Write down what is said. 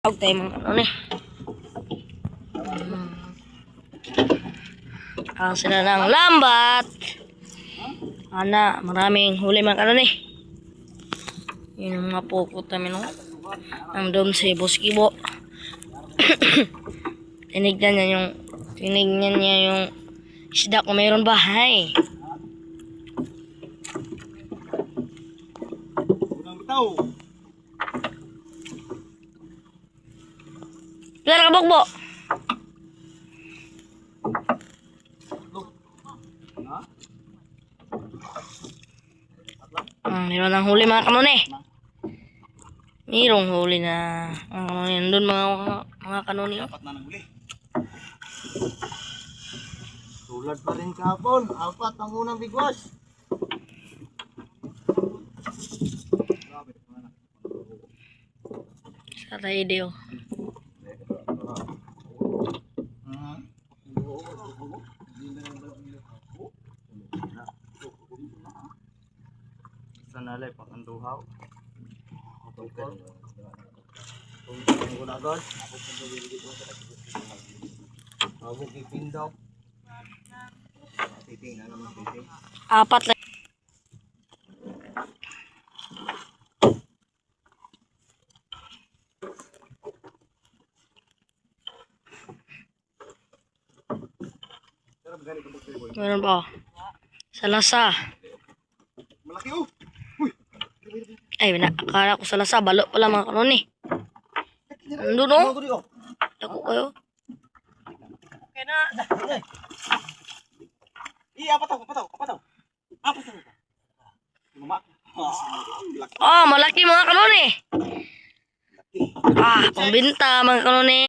Tawag tayo mga ano ni. Ang sila ng lambat. Ana, maraming huli mga ano ni. Yun ang mga pokot namin no. Nandun si Boss Kibo. tinignan niya yung tinignan niya yung isda kung mayroon ba. Hay. Unang. Pila ka bukbo? Hmm, meron ng huli mga kanone. Mayroong huli na mga kanone. Nandun mga, mga, kanone. oh. Apat na nanghuli. Tulad pa rin kahapon. Apat ang unang bigwas. Sa tayo Sanalay pang anduhaw. Tungkol. Tungkol ko na agad. Ako kipin daw. Titing, ano naman titing. Apat lang. Meron ba? Oh. Sa lasa. Malaki oh. Uy. Ay, nakakala ko sa lasa. Balot pala mga kanon eh. Oh. Ando no? Tako kayo. Okay na. Iya, pataw, pataw, pataw. Apa sa Oh, malaki mga kanon eh. Ah, pambinta mga kanon eh.